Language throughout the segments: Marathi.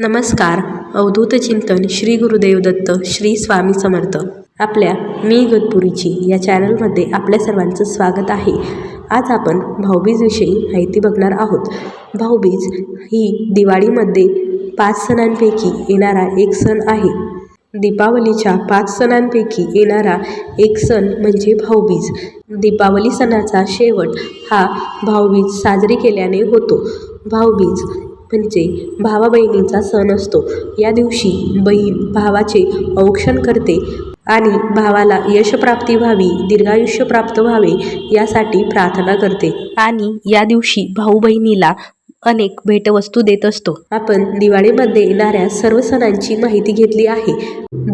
नमस्कार. अवधूत चिंतन श्री गुरुदेव दत्त श्री स्वामी समर्थ. आपल्या मी गतपुरीची या चॅनलमध्ये आपल्या सर्वांचं स्वागत आहे. आज आपण भाऊबीजविषयी माहिती बघणार आहोत. भाऊबीज ही दिवाळीमध्ये पाच सणांपैकी येणारा एक सण आहे. दीपावलीच्या पाच सणांपैकी येणारा एक सण म्हणजे भाऊबीज. दीपावली सणाचा शेवट हा भाऊबीज साजरी केल्याने होतो. भाऊबीज म्हणजे भावा बहिणींचा सण असतो. या दिवशी बहीण भावाचे औक्षण करते आणि भावाला यशप्राप्ती व्हावी दीर्घायुष्य प्राप्त व्हावे यासाठी प्रार्थना करते. आणि या दिवशी भाऊ बहिणीला अनेक भेटवस्तू देत असतो. आपण दिवाळीमध्ये येणाऱ्या सर्व सणांची माहिती घेतली आहे.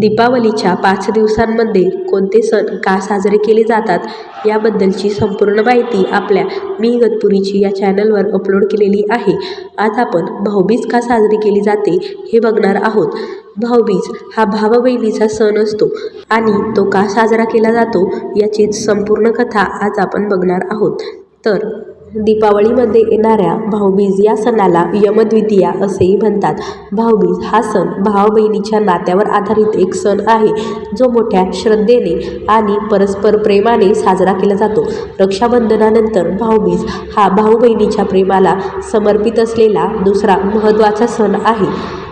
दीपावलीच्या पाच दिवसांमध्ये कोणते सण का साजरे केले जातात याबद्दलची संपूर्ण माहिती आपल्या मी गतपुरीची या चॅनलवर अपलोड केलेली आहे. आज आपण भाऊबीज का साजरी केली जाते हे बघणार आहोत. भाऊबीज हा भावा बहिणीचा सण असतो आणि तो का साजरा केला जातो याचीच संपूर्ण कथा आज आपण बघणार आहोत. तर दीपावलीमध्ये येणाऱ्या भाऊबीज या सणाला यमद्वितीया असेही म्हणतात. भाऊबीज हा सण भाऊ बहिणीच्या नात्यावर आधारित एक सण आहे जो मोठ्या श्रद्धेने आणि परस्पर प्रेमाने साजरा केला जातो. रक्षाबंधनानंतर भाऊबीज हा भाऊ बहिणीच्या प्रेमाला समर्पित असलेला दुसरा महत्त्वाचा सण आहे.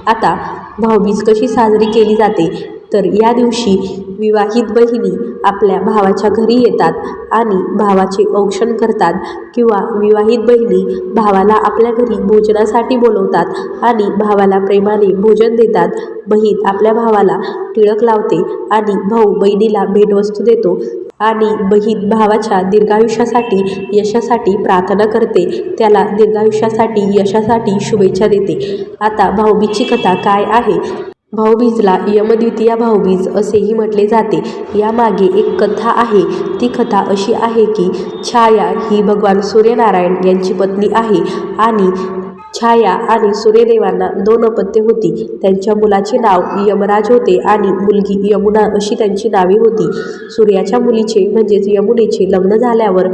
आता भाऊबीज कशी साजरी केली जाते? तर या दिवशी विवाहित बहिणी आपल्या भावाच्या घरी येतात आणि भावाचे औक्षण करतात किंवा विवाहित बहिणी भावाला आपल्या घरी भोजनासाठी बोलवतात आणि भावाला प्रेमाने भोजन देतात. बहीण आपल्या भावाला टिळक लावते आणि भाऊ बहिणीला भेटवस्तू देतो आणि बहीण भावाच्या दीर्घायुष्यासाठी यशासाठी प्रार्थना करते. त्याला दीर्घायुष्यासाठी यशासाठी शुभेच्छा देते. आता भाऊबीची कथा काय आहे? भाऊबीजला यमद्वितीया भाऊबीज असेही म्हटले जाते. यामागे एक कथा आहे. ती कथा अशी आहे की छाया ही भगवान सूर्यनारायण यांची पत्नी आहे आणि छाया आणि सूर्यदेवांना दोन अपत्ये होती. त्यांच्या मुलाचे नाव यमराज होते आणि मुलगी यमुना अशी त्यांची नावे होती. सूर्याच्या मुलीचे म्हणजेच यमुनेचे लग्न झाल्यावर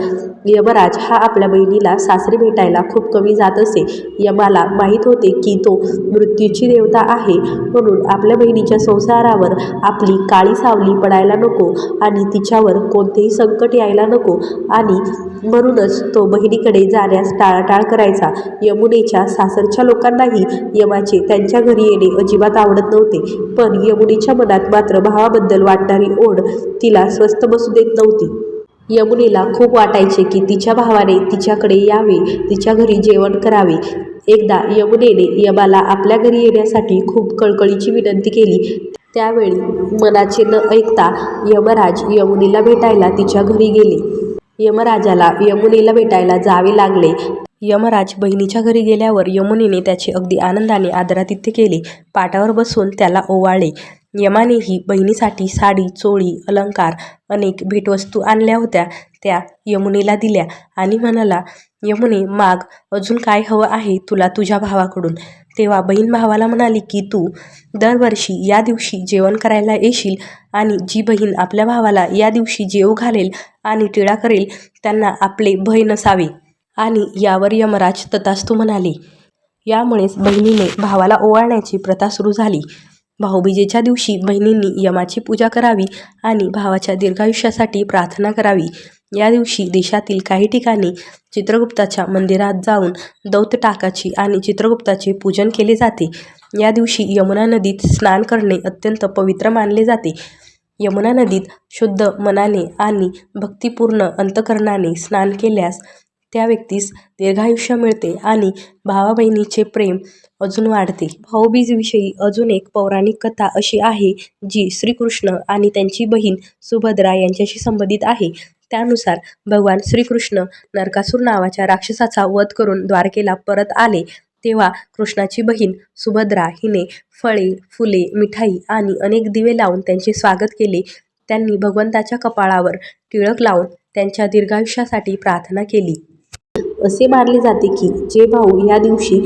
यमराज हा आपल्या बहिणीला सासरी भेटायला खूप कमी जात असे. यमाला माहीत होते की तो मृत्यूची देवता आहे. म्हणून आपल्या बहिणीच्या संसारावर आपली काळी सावली पडायला नको आणि तिच्यावर कोणतेही संकट यायला नको. आणि म्हणूनच तो बहिणीकडे जाण्यास टाळाटाळ करायचा. यमुनेच्या सासरच्या लोकांनाही यमाचे त्यांच्या घरी येणे अजिबात आवडत नव्हते. पण यमुनेच्या मनात मात्र भावाबद्दल वाटणारी ओढ तिला स्वस्त बसू देत नव्हती. यमुनेला खूप वाटायचे की तिच्या भावाने तिच्याकडे यावे तिच्या घरी जेवण करावे. एकदा यमुनेने यमाला आपल्या घरी येण्यासाठी खूप कळकळीची विनंती केली. त्यावेळी मनाचे न ऐकता यमराज यमुनेला भेटायला तिच्या घरी गेले. यमराजाला यमुनेला भेटायला जावे लागले. यमराज बहिणीच्या घरी गेल्यावर यमुनेने त्याचे अगदी आनंदाने आदरातिथ्य केले. पाटावर बसून त्याला ओवाळले. यमानेही बहिणीसाठी साडी चोळी अलंकार अनेक भेटवस्तू आणल्या होत्या. त्या यमुनेला दिल्या आणि म्हणाला यमुने माग अजून काय हवं आहे तुला तुझ्या भावाकडून? तेव्हा बहीण भावाला म्हणाली की तू दरवर्षी या दिवशी जेवण करायला येशील आणि जी बहीण आपल्या भावाला या दिवशी जेव घालेल आणि टिळा करेल त्यांना आपले भय नसावे. आणि यावर यमराज तथास्तु म्हणाले. यामुळेच बहिणीने भावाला ओवाळण्याची प्रथा सुरू झाली. भाऊबीजेच्या दिवशी बहिणींनी यमाची पूजा करावी आणि भावाच्या दीर्घायुष्यासाठी प्रार्थना करावी. या दिवशी देशातील काही ठिकाणी चित्रगुप्ताच्या मंदिरात जाऊन दौत टाकाची आणि चित्रगुप्ताचे पूजन केले जाते. या दिवशी यमुना नदीत स्नान करणे अत्यंत पवित्र मानले जाते. यमुना नदीत शुद्ध मनाने आणि भक्तिपूर्ण अंतकरणाने स्नान केल्यास त्या व्यक्तीस दीर्घायुष्य मिळते आणि भावा बहिणीचे प्रेम अजून वाढते भाऊबीजविषयी अजून एक पौराणिक कथा अशी आहे जी श्रीकृष्ण आणि त्यांची बहीण सुभद्रा यांच्याशी संबंधित आहे. त्यानुसार भगवान श्रीकृष्ण नरकासूर नावाच्या राक्षसाचा वध करून द्वारकेला परत आले. तेव्हा कृष्णाची बहीण सुभद्रा हिने फळे फुले मिठाई आणि अनेक दिवे लावून त्यांचे स्वागत केले. त्यांनी भगवंताच्या कपाळावर टिळक लावून त्यांच्या दीर्घायुष्यासाठी प्रार्थना केली. असे मानले जाते की जे भाऊ या दिवशी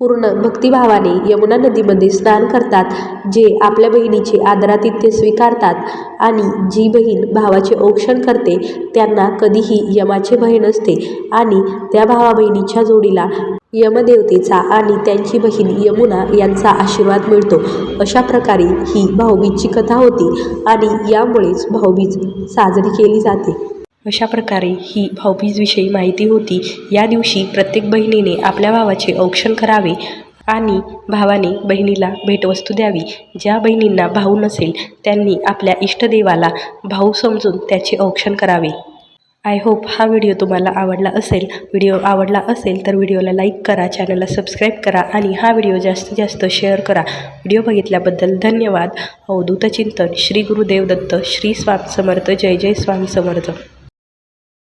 पूर्ण भक्तिभावाने यमुना नदीमध्ये स्नान करतात जे आपल्या बहिणीचे आदरातिथ्य स्वीकारतात आणि जी बहीण भावाचे औक्षण करते त्यांना कधीही यमाचे भय नसते आणि त्या भावा बहिणीच्या जोडीला यमदेवतेचा आणि त्यांची बहीण यमुना यांचा आशीर्वाद मिळतो. अशा प्रकारे ही भाऊबीजची कथा होती आणि यामुळेच भाऊबीज साजरी केली जाते. अशा प्रकारे ही भाऊबीजविषयी माहिती होती. या दिवशी प्रत्येक बहिणीने आपल्या भावाचे औक्षण करावे आणि भावाने बहिणीला भेटवस्तू द्यावी. ज्या बहिणींना भाऊ नसेल त्यांनी आपल्या इष्टदेवाला भाऊ समजून त्याचे औक्षण करावे. आय होप हा व्हिडिओ तुम्हाला आवडला असेल. व्हिडिओ आवडला असेल तर व्हिडिओला लाईक करा चॅनलला सबस्क्राईब करा आणि हा व्हिडिओ जास्तीत जास्त शेअर करा. व्हिडिओ बघितल्याबद्दल धन्यवाद. अवधूत चिंतन श्री गुरुदेव दत्त श्री स्वामी समर्थ जय जय स्वामी समर्थ.